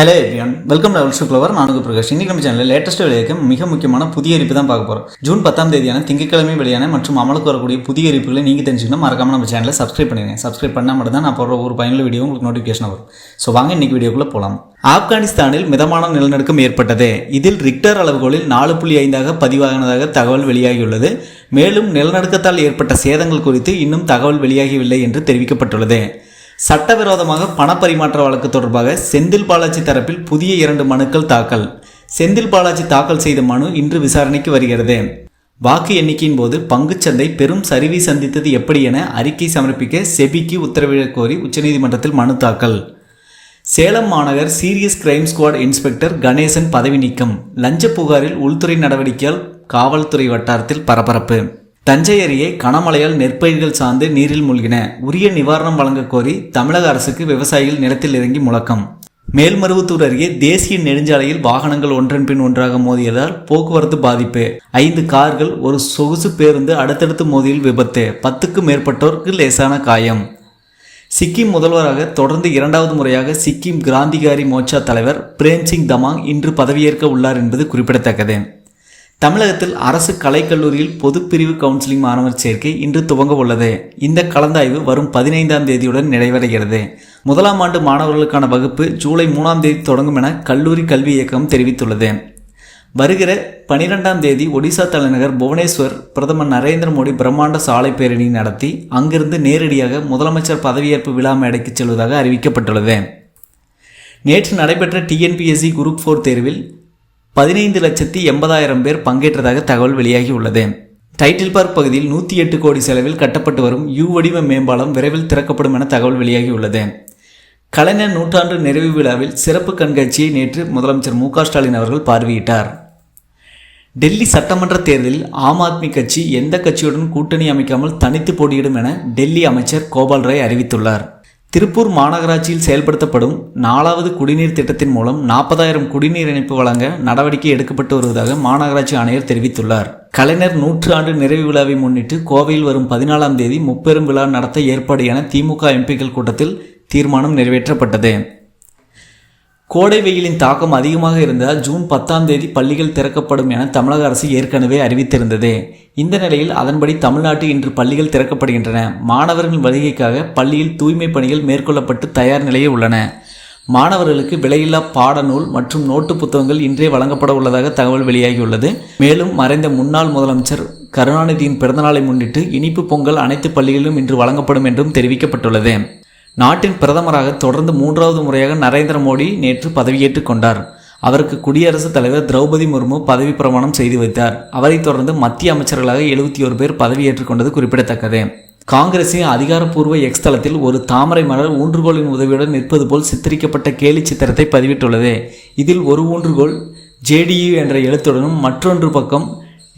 Hello everyone welcome to அல்சு flower Prakash. இன்னைக்கு நம்ம சேனலில் லேட்டஸ்ட் வெளியாக மிக முக்கியமான புதிய அறிப்பு தான் பார்க்க போகிறோம் ஜூன் பத்தாம் தேதியான திங்கட்கிழமை வெளியான மற்றும் அமலுக்கு வரக்கூடிய புதிய அறிப்புகளை நீங்கள் தெரிஞ்சுக்கணும். மறக்காம நம்ம சேனலை சப்ஸ்கிரைப் பண்ணிடுங்க. சப்ஸ்கிரைப் பண்ணால் மட்டும் தான் நான் போகிற ஒரு பயனுள்ள வீடியோ உங்களுக்கு நோட்டிஃபிகேஷன் வரும். ஸோ வாங்க இன்னைக்கு வீடியோக்குள்ளே போகலாம் ஆப்கானிஸ்தானில் மிதமான நிலநடுக்கம் ஏற்பட்டது. இதில் ரிக்டர் அளவுகோலில் நாலு புள்ளி ஐந்தாக பதிவாகினதாக தகவல் வெளியாகியுள்ளது. மேலும் நிலநடுக்கத்தால் ஏற்பட்ட சேதங்கள் குறித்து இன்னும் தகவல் வெளியாகவில்லை என்று தெரிவிக்கப்பட்டுள்ளது. சட்டவிரோதமாக பணப்பரிமாற்ற வழக்கு தொடர்பாக செந்தில் பாலாஜி தரப்பில் புதிய இரண்டு மனுக்கள் தாக்கல். செந்தில் பாலாஜி தாக்கல் செய்த மனு இன்று விசாரணைக்கு வருகிறது. வாக்கு எண்ணிக்கையின் போது பங்குச்சந்தை பெரும் சரிவை சந்தித்தது எப்படி என அறிக்கை சமர்ப்பிக்க செபிக்கு உத்தரவிடக் கோரி உச்சநீதிமன்றத்தில் மனு தாக்கல். சேலம் மாநகர் serious crime squad inspector Ganesan பதவி நீக்கம். லஞ்ச புகாரில் உள்துறை நடவடிக்கையால் காவல்துறை வட்டாரத்தில் பரபரப்பு. தஞ்சை அருகே கனமழையால் நெற்பயிர்கள் சார்ந்து நீரில் மூழ்கின. உரிய நிவாரணம் வழங்க கோரி தமிழக அரசுக்கு விவசாயிகள் நிலத்தில் இறங்கி முழக்கம். மேல்மருவத்தூர் அருகே தேசிய நெடுஞ்சாலையில் வாகனங்கள் ஒன்றன் பின் ஒன்றாக மோதியதால் போக்குவரத்து பாதிப்பு. ஐந்து கார்கள் ஒரு சொகுசு பேருந்து அடுத்தடுத்து மோதியில் விபத்து. பத்துக்கும் மேற்பட்டோருக்கு லேசான காயம். சிக்கிம் முதல்வராக தொடர்ந்து இரண்டாவது முறையாக சிக்கிம் கிராந்திகாரி மோர்ச்சா தலைவர் பிரேம்சிங் தமாங் இன்று பதவியேற்க உள்ளார் என்பது குறிப்பிடத்தக்கது. தமிழகத்தில் அரசு கலைக்கல்லூரியில் பொதுப்பிரிவு கவுன்சிலிங் மாணவர் சேர்க்கை இன்று துவங்க உள்ளது. இந்த கலந்தாய்வு வரும் பதினைந்தாம் தேதியுடன் நிறைவடைகிறது. முதலாம் ஆண்டு மாணவர்களுக்கான வகுப்பு ஜூலை மூணாம் தேதி தொடங்கும் என கல்லூரி கல்வி இயக்கம் தெரிவித்துள்ளது. வருகிற பனிரெண்டாம் தேதி ஒடிசா தலைநகர் புவனேஸ்வர் பிரதமர் நரேந்திர மோடி பிரம்மாண்ட சாலை பேரணி நடத்தி அங்கிருந்து நேரடியாக முதலமைச்சர் பதவியேற்பு விழா மேடைக்கு செல்வதாக அறிவிக்கப்பட்டுள்ளது. நேற்று நடைபெற்ற டிஎன்பிஎஸ்சி குரூப் ஃபோர் தேர்வில் பதினைந்து லட்சத்தி எண்பதாயிரம் பேர் பங்கேற்றதாக தகவல் வெளியாகி உள்ளது. டைட்டில் பார்க் பகுதியில் நூற்றி எட்டு கோடி செலவில் கட்டப்பட்டு வரும் யூ வடிவ மேம்பாலம் விரைவில் திறக்கப்படும் என தகவல் வெளியாகி உள்ளது. கலைஞர் நூற்றாண்டு நிறைவு விழாவில் சிறப்பு கண்காட்சியை நேற்று முதலமைச்சர் மு ஸ்டாலின் அவர்கள் பார்வையிட்டார். டெல்லி சட்டமன்ற தேர்தலில் ஆம் ஆத்மி கட்சி எந்த கட்சியுடன் கூட்டணி அமைக்காமல் தனித்து போட்டியிடும் என டெல்லி அமைச்சர் கோபால் ராய் அறிவித்துள்ளார். திருப்பூர் மாநகராட்சியில் செயல்படுத்தப்படும் நாலாவது குடிநீர் திட்டத்தின் மூலம் நாற்பதாயிரம் குடிநீர் இணைப்பு வழங்க நடவடிக்கை எடுக்கப்பட்டு வருவதாக மாநகராட்சி ஆணையர் தெரிவித்துள்ளார். கலைஞர் நூற்று ஆண்டு நிறைவு விழாவை முன்னிட்டு கோவையில் வரும் பதினாலாம் தேதி முப்பெரும் விழா நடத்த ஏற்பாடு என திமுக எம்பிக்கள் கூட்டத்தில் தீர்மானம் நிறைவேற்றப்பட்டது. கோடை வெயிலின் தாக்கம் அதிகமாக இருந்ததால் ஜூன் பத்தாம் தேதி பள்ளிகள் திறக்கப்படும் என தமிழக அரசு ஏற்கனவே அறிவித்திருந்தது. இந்த நிலையில் அதன்படி தமிழ்நாட்டில் இன்று பள்ளிகள் திறக்கப்படுகின்றன. மாணவர்கள் வருகைக்காக பள்ளியில் தூய்மை பணிகள் மேற்கொள்ளப்பட்டு தயார் நிலையில் உள்ளன. மாணவர்களுக்கு விலையில்லா பாடநூல் மற்றும் நோட்டு புத்தகங்கள் இன்றே வழங்கப்பட உள்ளதாக தகவல் வெளியாகியுள்ளது. மேலும் மறைந்த முன்னாள் முதலமைச்சர் கருணாநிதியின் பிறந்தநாளை முன்னிட்டு இனிப்பு பொங்கல் அனைத்து பள்ளிகளிலும் இன்று வழங்கப்படும் என்றும் தெரிவிக்கப்பட்டுள்ளது. நாட்டின் பிரதமராக தொடர்ந்து மூன்றாவது முறையாக நரேந்திர மோடி நேற்று பதவியேற்றுக் கொண்டார். அவருக்கு குடியரசுத் தலைவர் திரௌபதி முர்மு பதவி பிரமாணம் செய்து வைத்தார். அவரைத் தொடர்ந்து மத்திய அமைச்சர்களாக எழுபத்தி ஒரு பேர் பதவியேற்றுக் கொண்டது குறிப்பிடத்தக்கது. காங்கிரசின் அதிகாரப்பூர்வ எக்ஸ் தளத்தில் ஒரு தாமரை மலர் ஊன்றுகோலின் உதவியுடன் நிற்பது போல் சித்தரிக்கப்பட்ட கேலி சித்திரத்தை பதிவிட்டுள்ளது. இதில் ஒரு ஊன்றுகோல் ஜேடியு என்ற எழுத்துடனும் மற்றொன்று பக்கம்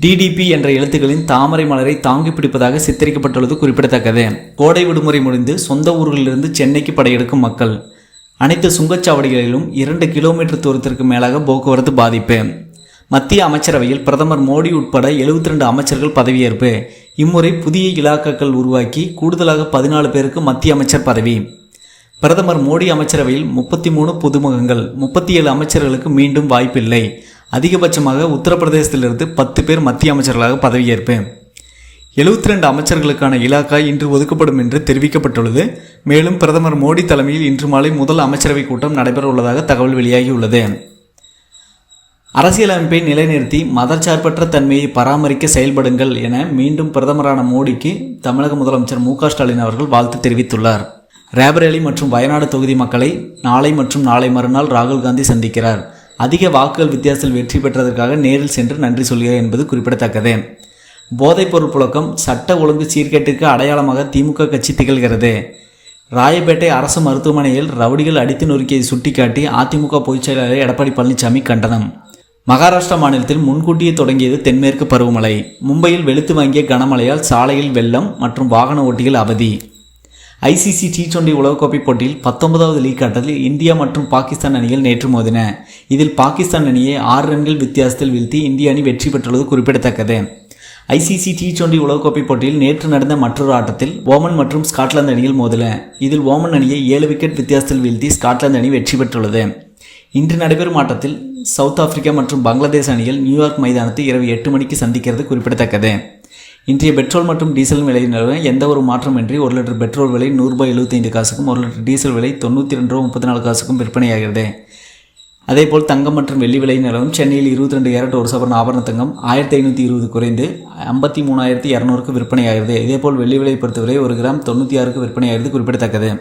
டிடிபி என்ற எழுத்துக்களின் தாமரை மலரை தாங்கி பிடிப்பதாக சித்தரிக்கப்பட்டுள்ளது குறிப்பிடத்தக்கது. கோடை விடுமுறை முடிந்து சொந்த ஊர்களிலிருந்து சென்னைக்கு படையெடுக்கும் மக்கள். அனைத்து சுங்கச்சாவடிகளிலும் இரண்டு கிலோமீட்டர் தூரத்திற்கு மேலாக போக்குவரத்து பாதிப்பு. மத்திய அமைச்சரவையில் பிரதமர் மோடி உட்பட எழுபத்தி ரெண்டு அமைச்சர்கள் பதவியேற்பு. இம்முறை புதிய இலாக்காக்கள் உருவாக்கி கூடுதலாக பதினாலு பேருக்கு மத்திய அமைச்சர் பதவி. பிரதமர் மோடி அமைச்சரவையில் முப்பத்தி மூணு புதுமுகங்கள் முப்பத்தி ஏழு அமைச்சர்களுக்கு மீண்டும் வாய்ப்பில்லை. அதிகபட்சமாக உத்தரப்பிரதேசத்திலிருந்து பத்து பேர் மத்திய அமைச்சர்களாக பதவியேற்பு எழுபத்தி ரெண்டு அமைச்சர்களுக்கான இலாக்கா இன்று ஒதுக்கப்படும் என்று தெரிவிக்கப்பட்டுள்ளது. மேலும் பிரதமர் மோடி தலைமையில் இன்று மாலை முதல் அமைச்சரவைக் கூட்டம் நடைபெற உள்ளதாக தகவல் வெளியாகியுள்ளது. அரசியலமைப்பை நிலைநிறுத்தி மதச்சார்பற்ற தன்மையை பராமரிக்க செயல்படுங்கள் என மீண்டும் பிரதமரான மோடிக்கு தமிழக முதலமைச்சர் மு ஸ்டாலின் அவர்கள் வாழ்த்து தெரிவித்துள்ளார். ரேபரேலி மற்றும் வயநாடு தொகுதி மக்களை நாளை மற்றும் நாளை மறுநாள் ராகுல் காந்தி சந்திக்கிறார். அதிக வாக்குகள் வித்தியாசத்தில் வெற்றி பெற்றதற்காக நேரில் சென்று நன்றி சொல்கிறார் என்பது குறிப்பிடத்தக்கது. போதைப்பொருள் புழக்கம் சட்ட ஒழுங்கு சீர்கேட்டிற்கு அடையாளமாக திமுக கட்சி திகழ்கிறது. ராயப்பேட்டை அரசு மருத்துவமனையில் ரவுடிகள் அடித்து நொறுக்கியதை சுட்டிக்காட்டி அதிமுக பொதுச் செயலாளர் எடப்பாடி பழனிசாமி கண்டனம். மகாராஷ்டிரா மாநிலத்தில் முன்கூட்டியே தொடங்கியது தென்மேற்கு பருவமழை. மும்பையில் வெளுத்து வாங்கிய கனமழையால் சாலையில் வெள்ளம் மற்றும் வாகன ஓட்டிகள் அவதி. ஐசிசி டி டுவெண்டி உலகக்கோப்பை போட்டியில் பத்தொன்பதாவது லீக் ஆட்டத்தில் இந்தியா மற்றும் பாகிஸ்தான் அணிகள் நேற்று மோதின. இதில் பாகிஸ்தான் அணியை ஆறு ரன்கள் வித்தியாசத்தில் வீழ்த்தி இந்திய அணி வெற்றி பெற்றுள்ளது குறிப்பிடத்தக்கது. ஐசிசி டி டுவெண்டி உலகக்கோப்பை போட்டியில் நேற்று நடந்த மற்றொரு ஆட்டத்தில் ஓமன் மற்றும் ஸ்காட்லாந்து அணிகள் மோதல. இதில் ஓமன் அணியை ஏழு விக்கெட் வித்தியாசத்தில் வீழ்த்தி ஸ்காட்லாந்து அணி வெற்றி பெற்றுள்ளது. இன்று நடைபெறும் ஆட்டத்தில் சவுத் ஆப்பிரிக்கா மற்றும் பங்களாதேஷ் அணிகள் நியூயார்க் மைதானத்தை இரவு எட்டு மணிக்கு சந்திக்கிறது குறிப்பிடத்தக்கது. இன்றைய பெட்ரோல் மற்றும் டீசல் விலை நிலவ எந்த ஒரு மாற்றமின்றி ஒரு லிட்டர் பெட்ரோல் விலை நூறுரூபா எழுபத்தைந்து காசுக்கும் ஒரு லிட்டர் டீசல் விலை தொண்ணூற்றி ரெண்டு ரூபா முப்பத்தி நாலு காசுக்கும் விற்பனையாகிறது. அதேபோல் தங்கம் மற்றும் வெள்ளி விலை நிலவும் சென்னையில் இருபத்தி ரெண்டு கேரட் ஒரு சவரன் ஆபரண தங்கம் ஆயிரத்தி ஐநூற்றி இருபது குறைந்து ஐம்பத்தி மூணாயிரத்தி இரநூறுக்கு விற்பனையாகிறது. இதேபோல் வெள்ளி விலை பொறுத்தவரை ஒரு கிராம் தொண்ணூற்றி ஆறுக்கு விற்பனையாகிறது குறிப்பிடத்தக்கது.